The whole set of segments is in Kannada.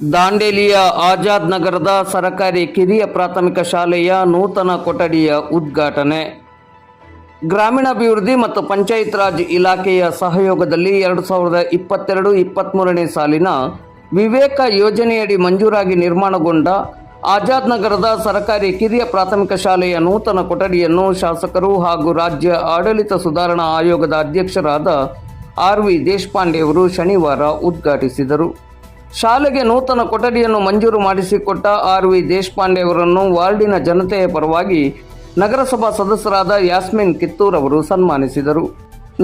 ದಾಂಡೇಲಿಯ ಆಜಾದ್ ನಗರದ ಸರಕಾರಿ ಕಿರಿಯ ಪ್ರಾಥಮಿಕ ಶಾಲೆಯ ನೂತನ ಕೊಠಡಿಯ ಉದ್ಘಾಟನೆ. ಗ್ರಾಮೀಣಾಭಿವೃದ್ಧಿ ಮತ್ತು ಪಂಚಾಯತ್ ರಾಜ್ ಇಲಾಖೆಯ ಸಹಯೋಗದಲ್ಲಿ ಎರಡು ಸಾವಿರದ ಇಪ್ಪತ್ತೆರಡು ಇಪ್ಪತ್ತ್ಮೂರನೇ ಸಾಲಿನ ವಿವೇಕ ಯೋಜನೆಯಡಿ ಮಂಜೂರಾಗಿ ನಿರ್ಮಾಣಗೊಂಡ ಆಜಾದ್ ನಗರದ ಸರಕಾರಿ ಕಿರಿಯ ಪ್ರಾಥಮಿಕ ಶಾಲೆಯ ನೂತನ ಕೊಠಡಿಯನ್ನು ಶಾಸಕರು ಹಾಗೂ ರಾಜ್ಯ ಆಡಳಿತ ಸುಧಾರಣಾ ಆಯೋಗದ ಅಧ್ಯಕ್ಷರಾದ ಆರ್ ವಿ ದೇಶಪಾಂಡೆಯವರು ಶನಿವಾರ ಉದ್ಘಾಟಿಸಿದರು. ಶಾಲೆಗೆ ನೂತನ ಕೊಠಡಿಯನ್ನು ಮಂಜೂರು ಮಾಡಿಸಿಕೊಟ್ಟ ಆರ್ ವಿ ದೇಶಪಾಂಡೆ ಅವರನ್ನು ವಾರ್ಡಿನ ಜನತೆಯ ಪರವಾಗಿ ನಗರಸಭಾ ಸದಸ್ಯರಾದ ಯಾಸ್ಮಿನ್ ಕಿತ್ತೂರ್ ಅವರು ಸನ್ಮಾನಿಸಿದರು.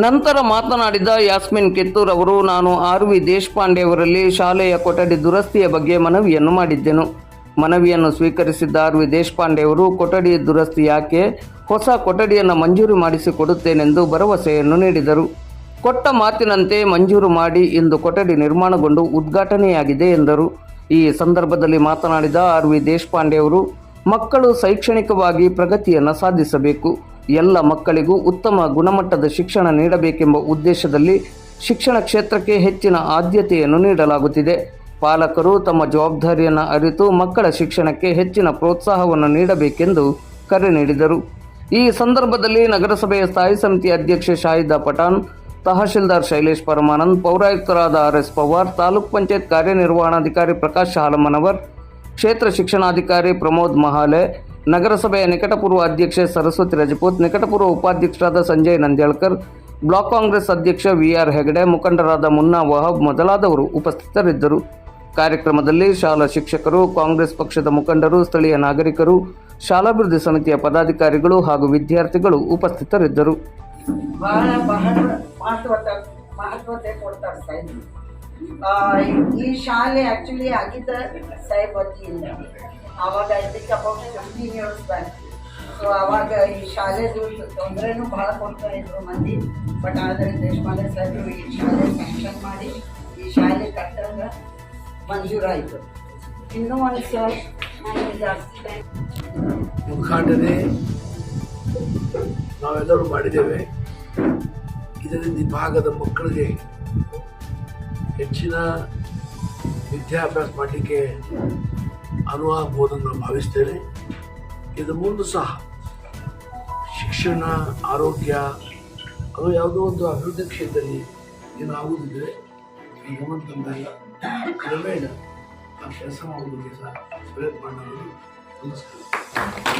ನಂತರ ಮಾತನಾಡಿದ ಯಾಸ್ಮಿನ್ ಕಿತ್ತೂರ್ ಅವರು, ನಾನು ಆರ್ ವಿ ದೇಶಪಾಂಡೆ ಅವರಲ್ಲಿ ಶಾಲೆಯ ಕೊಠಡಿ ದುರಸ್ತಿಯ ಬಗ್ಗೆ ಮನವಿಯನ್ನು ಮಾಡಿದ್ದೆನು. ಮನವಿಯನ್ನು ಸ್ವೀಕರಿಸಿದ್ದ ಆರ್ ವಿ ದೇಶಪಾಂಡೆ ಅವರು, ಕೊಠಡಿ ದುರಸ್ತಿ ಯಾಕೆ? ಹೊಸ ಕೊಠಡಿಯನ್ನು ಮಂಜೂರು ಮಾಡಿಸಿಕೊಡುತ್ತೇನೆಂದು ಭರವಸೆಯನ್ನು ನೀಡಿದರು. ಕೊಟ್ಟ ಮಾತಿನಂತೆ ಮಂಜೂರು ಮಾಡಿ ಇಂದು ಕೊಠಡಿ ನಿರ್ಮಾಣಗೊಂಡು ಉದ್ಘಾಟನೆಯಾಗಿದೆ ಎಂದರು. ಈ ಸಂದರ್ಭದಲ್ಲಿ ಮಾತನಾಡಿದ ಆರ್ ವಿ ದೇಶಪಾಂಡೆ ಅವರು, ಮಕ್ಕಳು ಶೈಕ್ಷಣಿಕವಾಗಿ ಪ್ರಗತಿಯನ್ನು ಸಾಧಿಸಬೇಕು. ಎಲ್ಲ ಮಕ್ಕಳಿಗೂ ಉತ್ತಮ ಗುಣಮಟ್ಟದ ಶಿಕ್ಷಣ ನೀಡಬೇಕೆಂಬ ಉದ್ದೇಶದಲ್ಲಿ ಶಿಕ್ಷಣ ಕ್ಷೇತ್ರಕ್ಕೆ ಹೆಚ್ಚಿನ ಆದ್ಯತೆಯನ್ನು ನೀಡಲಾಗುತ್ತಿದೆ. ಪಾಲಕರು ತಮ್ಮ ಜವಾಬ್ದಾರಿಯನ್ನು ಅರಿತು ಮಕ್ಕಳ ಶಿಕ್ಷಣಕ್ಕೆ ಹೆಚ್ಚಿನ ಪ್ರೋತ್ಸಾಹವನ್ನು ನೀಡಬೇಕೆಂದು ಕರೆ ನೀಡಿದರು. ಈ ಸಂದರ್ಭದಲ್ಲಿ ನಗರಸಭೆಯ ಸ್ಥಾಯಿ ಸಮಿತಿ ಅಧ್ಯಕ್ಷೆ ಶಾಹಿದಾ ಪಠಾಣ್ ತಹಶೀಲ್ದಾರ್ ಶೈಲೇಶ್ ಪರಮಾನಂದ್, ಪೌರಾಯುಕ್ತರಾದ ಆರ್ ಎಸ್ ಪವಾರ್, ತಾಲೂಕ್ ಪಂಚಾಯತ್ ಕಾರ್ಯನಿರ್ವಹಣಾಧಿಕಾರಿ ಪ್ರಕಾಶ್ ಹಾಲಮನವರ್ ಕ್ಷೇತ್ರ ಶಿಕ್ಷಣಾಧಿಕಾರಿ ಪ್ರಮೋದ್ ಮಹಾಲೆ, ನಗರಸಭೆಯ ನಿಕಟಪೂರ್ವ ಅಧ್ಯಕ್ಷೆ ಸರಸ್ವತಿ ರಜಪೂತ್, ನಿಕಟಪೂರ್ವ ಉಪಾಧ್ಯಕ್ಷರಾದ ಸಂಜಯ್ ನಂದ್ಯಾಳ್ಕರ್, ಬ್ಲಾಕ್ ಕಾಂಗ್ರೆಸ್ ಅಧ್ಯಕ್ಷ ವಿಆರ್ ಹೆಗಡೆ, ಮುಖಂಡರಾದ ಮುನ್ನಾ ವಹಬ್ ಮೊದಲಾದವರು ಉಪಸ್ಥಿತರಿದ್ದರು. ಕಾರ್ಯಕ್ರಮದಲ್ಲಿ ಶಾಲಾ ಶಿಕ್ಷಕರು, ಕಾಂಗ್ರೆಸ್ ಪಕ್ಷದ ಮುಖಂಡರು, ಸ್ಥಳೀಯ ನಾಗರಿಕರು, ಶಾಲಾಭಿವೃದ್ಧಿ ಸಮಿತಿಯ ಪದಾಧಿಕಾರಿಗಳು ಹಾಗೂ ವಿದ್ಯಾರ್ಥಿಗಳು ಉಪಸ್ಥಿತರಿದ್ದರು. ಬಹಳ ಮಹತ್ವದ ಮಹತ್ವತೆ ಕೊಡ್ತಾರೆ ಸಾಹೇಬ್. ಈ ಶಾಲೆ ಆಕ್ಚುಲಿ ಆಗಿದ್ದ ಸಾಹೇಬ್ ವತಿಯಿಂದ ಅವಾಗ ಇದಕ್ಕೆ about fifteen years back so ಅವಾಗ ಈ ಶಾಲೆದು ತೊಂದರೆನೂ ಬಹಳ ಕೊಡ್ತಾ ಇದ್ರು ಮಂದಿ. ಬಟ್ ಆದರೆ ದೇಶಪಾಂಡೆ ಸಾಹೇಬರು ಈ ಶಾಲೆ ಸ್ಯಾಂಕ್ಷನ್ ಮಾಡಿ, ಈ ಶಾಲೆ ಕಟ್ಟಂಗ ಮಂಜೂರಾಯಿತು. ಇನ್ನೂ ಒಂದು ಸರ್ ಜಾಸ್ತಿ ನಾವೆಲ್ಲರೂ ಮಾಡಿದ್ದೇವೆ. ಇದರಿಂದ ಈ ಭಾಗದ ಮಕ್ಕಳಿಗೆ ಹೆಚ್ಚಿನ ವಿದ್ಯಾಭ್ಯಾಸ ಮಾಡಲಿಕ್ಕೆ ಅನುವು ಆಗ್ಬೋದನ್ನು ನಾನು ಭಾವಿಸ್ತೇನೆ. ಇದು ಮುಂದೆ ಸಹ ಶಿಕ್ಷಣ, ಆರೋಗ್ಯ ಅದು ಯಾವುದೋ ಒಂದು ಅಭಿವೃದ್ಧಿ ಕ್ಷೇತ್ರದಲ್ಲಿ ಏನಾಗುವುದಿದ್ರೆ ಈ ಕ್ರಮೇಣ ಆ ಕೆಲಸ ಮಾಡುವುದಕ್ಕೆ ಸಹ ಪ್ರಯತ್ನ ಮಾಡೋದು ನಮಸ್ಕಾರ